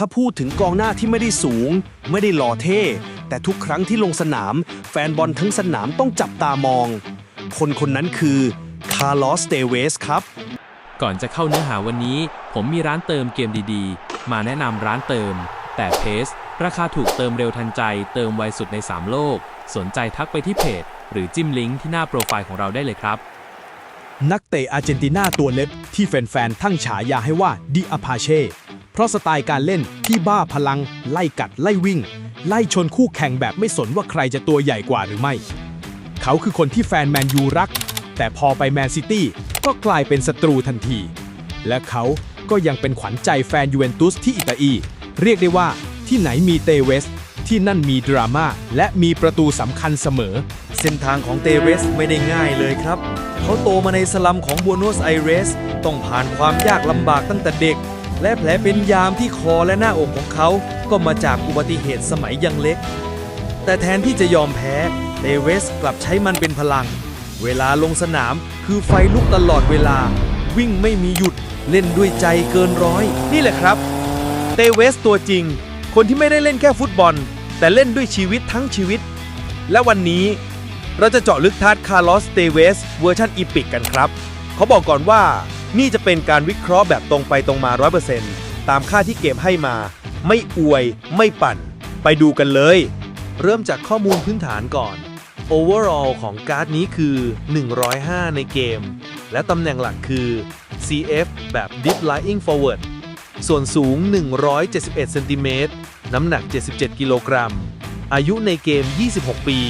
ถ้าพูดถึงกองหน้าที่ไม่ได้สูง ไม่ได้หล่อเท่ แต่ทุกครั้งที่ลงสนาม แฟนบอลทั้งสนามต้องจับตามอง คนคนนั้นคือคาร์ลอสเตเวสครับ ก่อนจะเข้าเนื้อหาวันนี้ ผมมีร้านเติมเกมดีๆ มาแนะนำร้านเติม แต่เพสราคาถูกเติมเร็วทันใจ เติมไวสุดใน 3 โลก สนใจทักไปที่เพจ หรือจิ้มลิงก์ที่หน้าโปรไฟล์ของเราได้เลยครับ นักเตะอาร์เจนตินาตัวเล็บที่แฟนๆทั้งฉายาให้ว่าดิอาพาเช่ เพราะสไตล์การเล่นที่บ้าพลัง ไล่กัดไล่วิ่ง ไล่ชนคู่แข่งแบบไม่สนว่าใครจะตัวใหญ่กว่าหรือไม่ เขาคือคนที่แฟนแมนยูรัก แต่พอไปแมนซิตี้ก็กลายเป็นศัตรูทันที และเขาก็ยังเป็นขวัญใจแฟนยูเวนตุสที่อิตาลีเรียกได้ว่าที่ไหนมีเตเวสที่นั่นมีดราม่าและมีประตูสำคัญเสมอ เส้นทางของเตเรสไม่ได้ง่ายเลยครับ เขาโตมาในสลัมของบัวโนสไอเรส ต้องผ่านความยากลำบากตั้งแต่เด็ก และแผลเป็นยามที่คอและหน้าอกของเขา ก็มาจากอุบัติเหตุสมัยยังเล็ก แต่แทนที่จะยอมแพ้เตเรสกลับใช้มันเป็นพลัง เวลาลงสนามคือไฟลุกตลอดเวลา วิ่งไม่มีหยุดเล่นด้วยใจเกินร้อย นี่แหละครับ เตเวสตัวจริง คนที่ไม่ได้เล่นแค่ฟุตบอล แต่เล่นด้วยชีวิตทั้งชีวิต และวันนี้เราจะเจาะลึกทัดคาร์ลอสเตเวสเวอร์ชันอีพิกกันครับ เขาบอกก่อนว่า นี่จะเป็นการวิเคราะห์แบบตรงไปตรงมา 100%ตามค่าที่เกมให้มา ไม่อวย ไม่ปั่น ไปดูกันเลย เริ่มจากข้อมูลพื้นฐานก่อน Overall ของการ์ดนี้คือ 105 ในเกม และตำแหน่งหลักคือ CF แบบ Deep Lying Forward ส่วนสูง 171 เซนติเมตร น้ำหนัก 77 กิโลกรัม อายุในเกม 26 ปี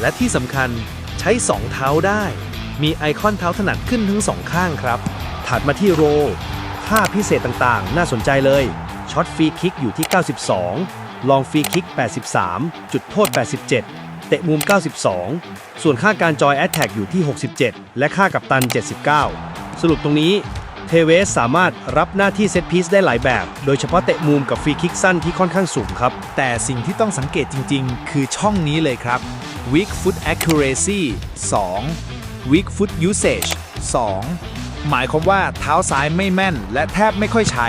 และที่สำคัญใช้ 2 เท้าได้ มีไอคอนเท้าถนัดขึ้นทั้งสองข้างครับ ถัดมาที่โรค่าพิเศษต่างๆ น่าสนใจเลย ช็อตฟรีคิกอยู่ที่ 92 ลองฟรีคิก 83 จุดโทษ 87 เตะมุม 92 ส่วนค่าการจอยแอตแทกอยู่ที่ 67 และค่ากับตัน 79 สรุปตรงนี้ เทเวสสามารถรับหน้าที่เซตพีซได้หลายแบบ โดยเฉพาะเตะมุมกับฟรีคิกสั้นที่ค่อนข้างสูงครับ แต่สิ่งที่ต้องสังเกตจริง ๆ คือช่องนี้เลยครับ weak foot accuracy 2 weak foot usage 2 หมายความว่าเท้าซ้ายไม่แม่น และแทบไม่ค่อยใช้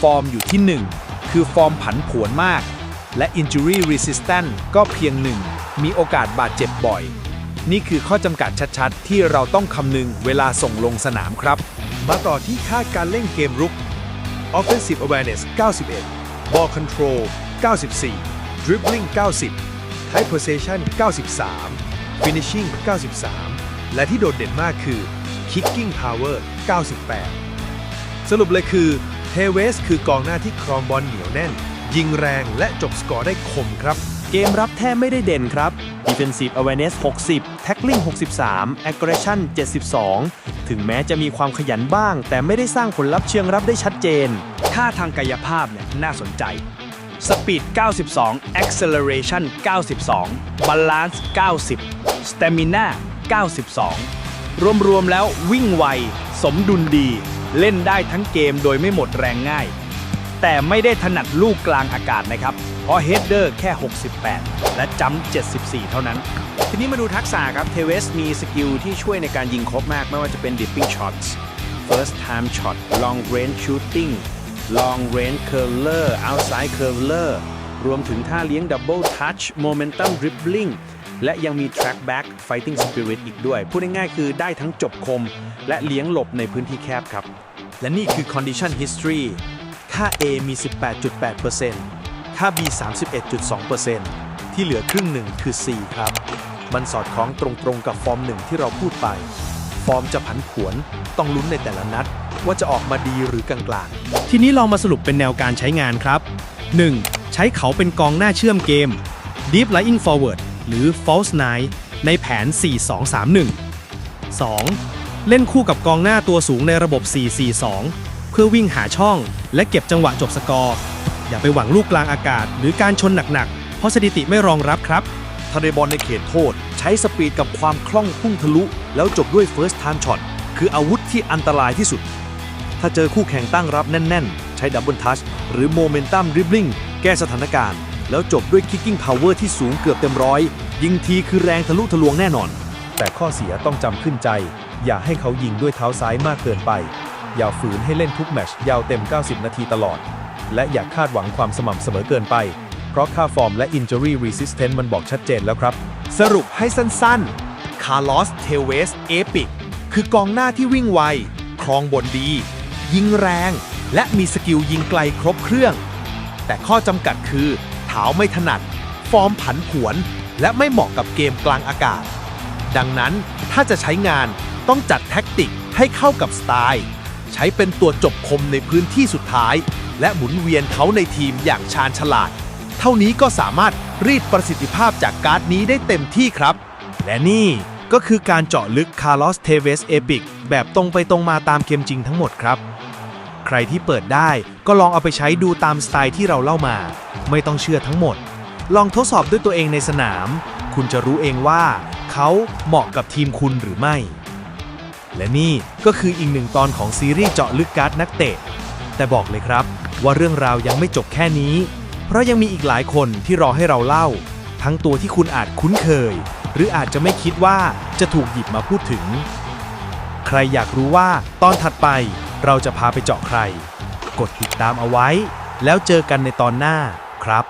ฟอร์มอยู่ที่ 1 คือฟอร์มผันผวนมาก และ injury resistant ก็เพียงหนึ่ง มีโอกาสบาดเจ็บบ่อย นี่คือข้อจำกัดชัดๆ ที่เราต้องคำนึงเวลาส่งลงสนามครับ มาต่อที่ค่าการเล่นเกมรุก Offensive Awareness 91 Ball Control 94 Dribbling 90 Tight Possession 93 Finishing 93 และที่โดดเด่นมากคือ Kicking Power 98 สรุปเลยคือเทเวสคือกองหน้าที่ครองบอลเหนียวแน่น ยิงแรงและจบสกอร์ได้คมครับ เกมรับแทบไม่ได้เด่นครับ Defensive Awareness 60 Tackling 63 Aggression 72 ถึงแม้จะมีความขยันบ้าง แต่ไม่ได้สร้างผลลัพธ์เชิงรับได้ชัดเจนค่าทางกายภาพเนี่ยน่าสนใจ Speed 92 Acceleration 92 Balance 90 Stamina 92 รวมๆแล้ววิ่งไว สมดุลดี เล่นได้ทั้งเกมโดยไม่หมดแรงง่าย แต่ไม่ได้ถนัดลูกกลางอากาศนะครับ เพราะเฮดเดอร์แค่ 68 และจัม74 เท่านั้น ทีนี้มาดูทักษะครับเทเวสมีสกิลที่ช่วยในการยิงครบมาก ไม่ว่าจะเป็น dipping shots first time shot long range shooting long range curler outside curler รวมถึงท่าเลี้ยง double touch momentum dribbling และยังมี track back fighting spirit อีกด้วย พูดง่ายๆคือได้ทั้งจบคม และเลี้ยงหลบในพื้นที่แคบครับ และนี่คือ condition history ค่า A มี 18.8%ค่า B 31.2%ที่เหลือครึ่งหนึ่งคือ C ครับ มันสอดคล้องตรงๆกับฟอร์มหนึ่งที่เราพูดไป ฟอร์มจะผันผวนต้องลุ้นในแต่ละนัด ว่าจะออกมาดีหรือกลางๆ ทีนี้ลองมาสรุปเป็นแนวการใช้งานครับ 1. ใช้เขาเป็นกองหน้าเชื่อมเกม Deep Lying Forward หรือ False Nine ในแผน 4-2-3-1 2. เล่นคู่กับกองหน้าตัวสูงในระบบ 4-4-2 เพื่อวิ่งหาช่องและเก็บจังหวะจบสกอร์ อย่าไปหวังลูกกลางอากาศ หรือการชนหนักๆ เพราะสถิติไม่รองรับครับถ้าในบอลในเขตโทษ ใช้สปีดกับความคล่องพุ่งทะลุ แล้วจบด้วย first time shot คืออาวุธที่อันตรายที่สุด ถ้าเจอคู่แข่งตั้งรับแน่น ๆ ใช้ double touch หรือ momentum dribbling แก้สถานการณ์ แล้วจบด้วย kicking power ที่สูงเกือบเต็มร้อย ยิงทีคือแรงทะลุทะลวงแน่นอน แต่ข้อเสียต้องจำขึ้นใจ อย่าให้เขายิงด้วยเท้าซ้ายมากเกินไป อย่าฝืนให้เล่นทุกแมชยาวเต็ม 90 นาทีตลอด และอย่าคาดหวังความสม่ำเสมอเกินไป เพราะค่าฟอร์มและ injury resistance มันบอกชัดเจนแล้วครับ สรุปให้สั้นๆ คาร์ลอส เทเวส เอปิก คือกองหน้าที่วิ่งไว ครองบนดี ยิงแรง และมีสกิลยิงไกลครบเครื่อง แต่ข้อจำกัดคือ ท้าไม่ถนัด ฟอร์มผันผวน และไม่เหมาะกับเกมกลางอากาศ ดังนั้นถ้าจะใช้งานต้องจัดแท็กติกให้เข้ากับสไตล์ ใช้เป็นตัวจบคมในพื้นที่สุดท้าย และหมุนเวียนเขาในทีมอย่างชาญฉลาด เท่านี้ก็สามารถรีดประสิทธิภาพจากการ์ดนี้ได้เต็มที่ครับ และนี่ก็คือการเจาะลึกคาร์ลอสเทเวสเอปิกแบบตรงไปตรงมาตามเกมจริงทั้งหมดครับ รที่เปิดได้ก็ลองเอาไปใช้ดูตามสไตล์ที่เราเล่ามา ไม่ต้องเชื่อทั้งหมด ลองทดสอบด้วยตัวเองในสนาม คุณจะรู้เองว่า เขาเหมาะกับทีมคุณหรือไม่ และนี่ก็คืออีกหนึ่งตอนของซีรีส์เจาะลึกการ์ดนักเตะ แต่บอกเลยครับว่าเรื่องราวยังไม่จบแค่นี้ เพราะยังมีอีกหลายคนที่รอให้เราเล่า ทั้งตัวที่คุณอาจคุ้นเคย หรืออาจจะไม่คิดว่าจะถูกหยิบมาพูดถึง ใครอยากรู้ว่าตอนถัดไป เราจะพาไปเจาะใคร กดติดตามเอาไว้ แล้วเจอกันในตอนหน้าครับ